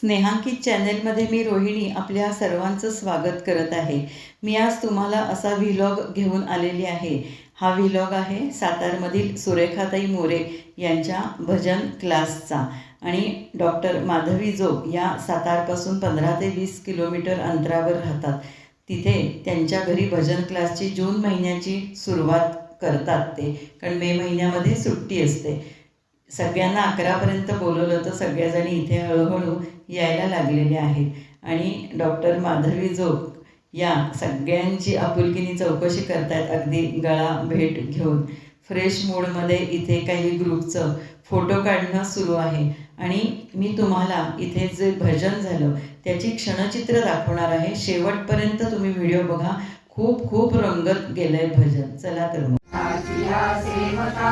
स्नेहांकित चॅनेलमध्ये मी रोहिणी आपल्या सर्वांचं स्वागत करत आहे. मी आज तुम्हाला असा व्हिलॉग घेऊन आलेली आहे. हा व्हिलॉग आहे सातारमधील सुरेखाताई मोरे यांच्या भजन क्लासचा. आणि डॉक्टर माधवी जोग या सातारपासून पंधरा ते वीस किलोमीटर अंतरावर राहतात. तिथे त्यांच्या घरी भजन क्लासची जून महिन्याची सुरुवात करतात ते. कारण मे महिन्यामध्ये सुट्टी असते. सगळ्यांना अकरापर्यंत बोलवलं तर सगळ्याजणी इथे हळूहळू यायला लागलेले आहेत. आणि डॉक्टर माधवी जोग या सगळ्यांची आपुलकीनी चौकशी करतायत. अगदी गळा भेट घेऊन. फ्रेश मूडमध्ये इथे काही ग्रुपचं फोटो काढणं सुरू आहे. आणि मी तुम्हाला इथे जे भजन झालं त्याची क्षणचित्र दाखवणार आहे. शेवटपर्यंत तुम्ही व्हिडिओ बघा. खूप खूप रंगत गेलंय भजन. चला तर मग. सेवका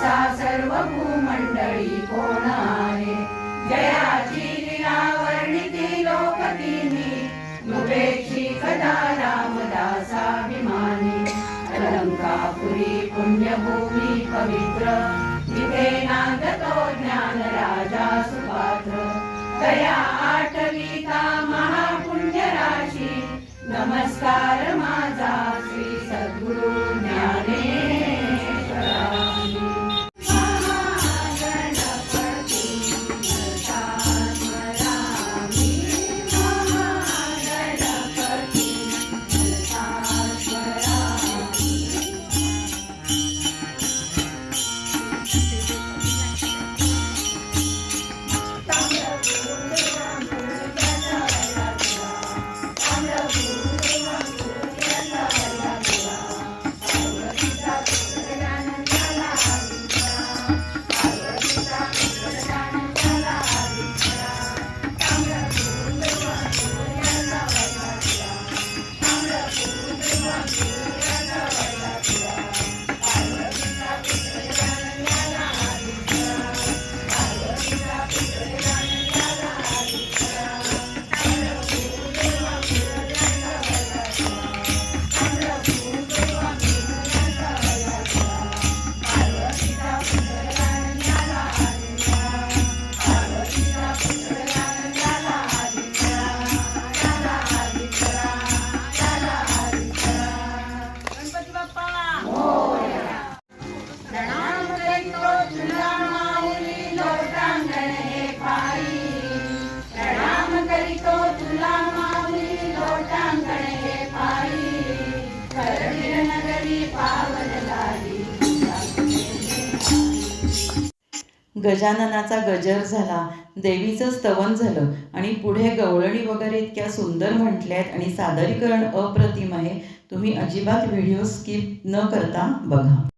असा सर्व भूमंडळी कोण आहे? जयाची लीला वर्णिती लोकतीनी नुपेक्षी कदा रामदासाभिमानी अलंकापुरी पुण्यभूमी पवित्र तिथे नांदतो गजाननाचा गजर झाला. देवीचं स्तवन झालं. आणि पुढे गवळणी वगैरे इतक्या सुंदर म्हटल्या आहेत आणि सादरीकरण अप्रतिम आहे. तुम्ही अजिबात व्हिडिओ स्किप न करता बघा.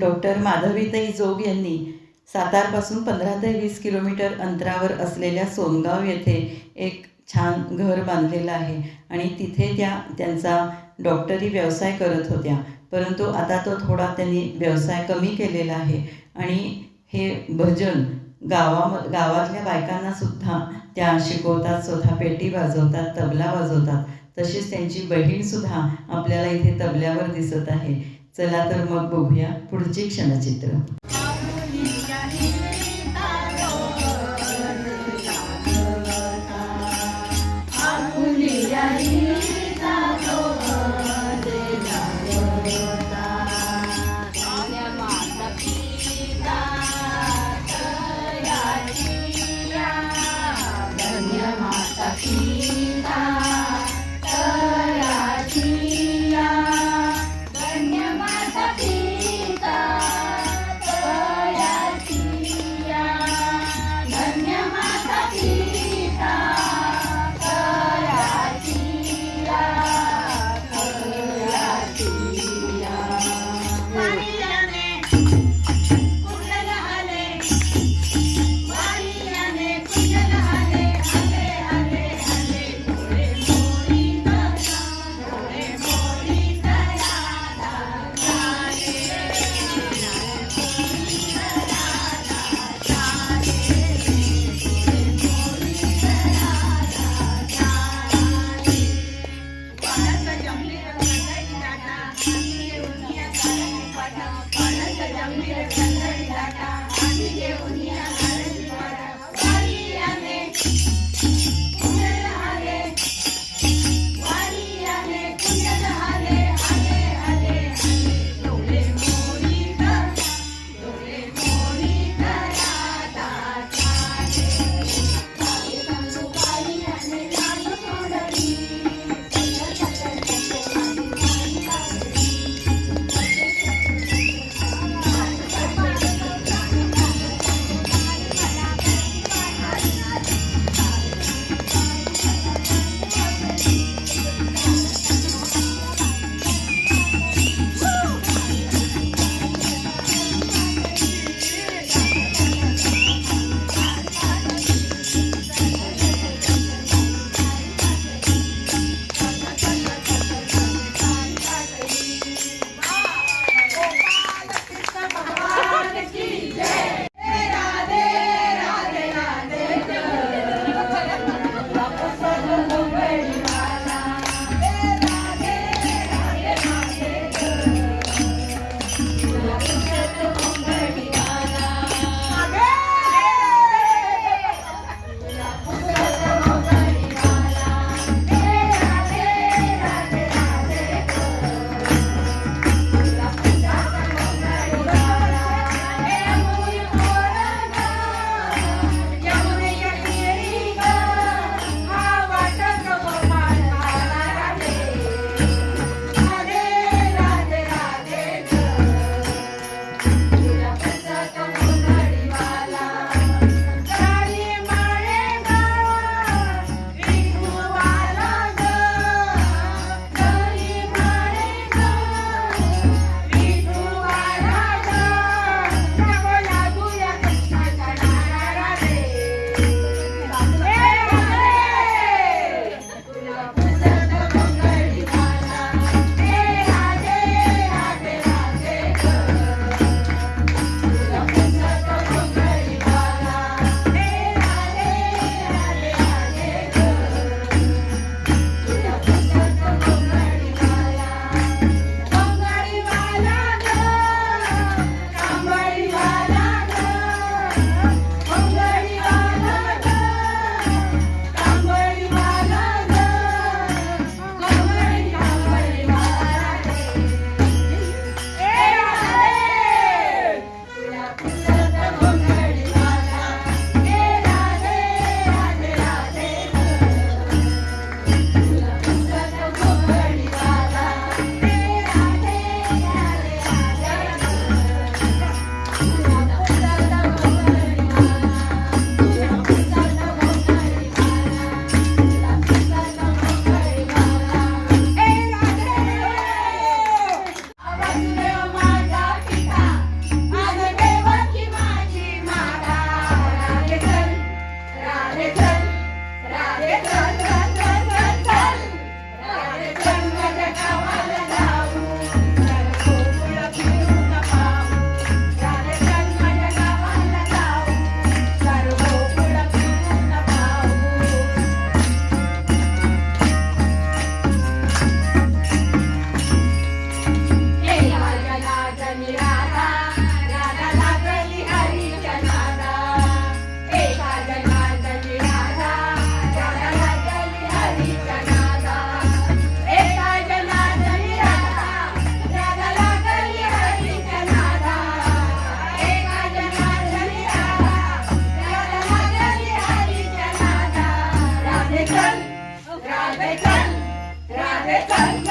डॉक्टर माधवीताई जोग यांनी सातारपासून पंधरा ते वीस किलोमीटर अंतरावर असलेल्या सोनगाव येथे एक छान घर बांधलेलं आहे. आणि तिथे त्या त्यांचा डॉक्टरी व्यवसाय करत होत्या. परंतु आता तो थोडा त्यांनी व्यवसाय कमी केलेला आहे. आणि हे भजन गावाम गावातल्या बायकांनासुद्धा त्या शिकवतात स्वतः पेटी वाजवतात तबला वाजवतात. तशीच त्यांची बहीणसुद्धा आपल्याला इथे तबल्यावर दिसत आहे. चला तर मग बघूया पुढचे क्षणचित्र. Eltern.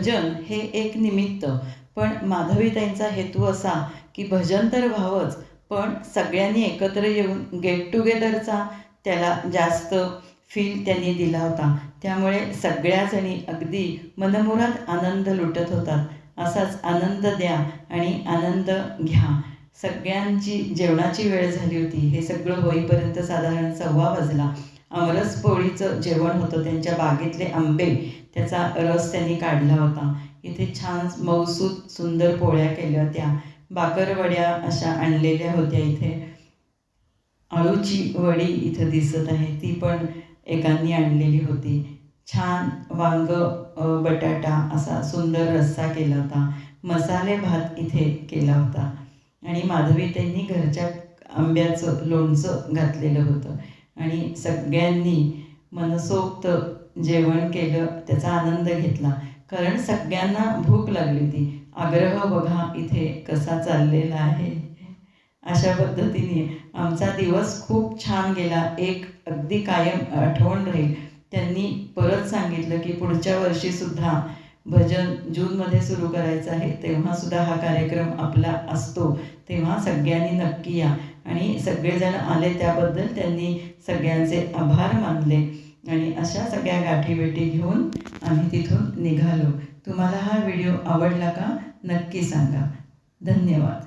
भजन हे एक निमित्त. पण माधवीताईंचा हेतू असा की भजन तर व्हावंच पण सगळ्यांनी एकत्र येऊन गेट टुगेदरचा त्याला जास्त फील त्यांनी दिला होता. त्यामुळे सगळ्याजणी अगदी मनमुरात आनंद लुटत होतात. असाच आनंद द्या आणि आनंद घ्या. सगळ्यांची जेवणाची वेळ झाली होती. हे सगळं होईपर्यंत साधारण सव्वा वाजला. आमरस पोळीचं जेवण होतं. त्यांच्या बागेतले आंबे त्याचा रस त्यांनी काढला होता. इथे छान मौसूद सुंदर पोळ्या केल्या होत्या. बाकरवड्या अशा आणलेल्या होत्या इथे. अळूची वडी इथं दिसत आहे. ती पण एकांनी आणलेली होती. छान वांग बटाटा असा सुंदर रस्सा केला होता. मसाले भात इथे केला होता. आणि माधवी त्यांनी घरच्या आंब्याचं लोणचं घातलेलं होतं. आणि सगळ्यांनी मनसोक्त जेवण केलं त्याचा आनंद घेतला. कारण सगळ्यांना भूक लागली होती. आग्रह बघा इथे कसा चाललेला आहे. अशा पद्धतीने आमचा दिवस खूप छान गेला. एक अगदी कायम आठवण राहील. त्यांनी परत सांगितलं की पुढच्या वर्षीसुद्धा भजन जूनमध्ये सुरू करायचं आहे. तेव्हासुद्धा हा कार्यक्रम आपला असतो. तेव्हा सगळ्यांनी नक्की या. आणि सगळेजण आले त्याबद्दल त्यांनी सगळ्यांचे आभार मानले. आणि अशा सगळ्या गाठीभेटी घेऊन आम्ही तिथून निघालो. तुम्हाला हा व्हिडिओ आवडला का नक्की सांगा. धन्यवाद.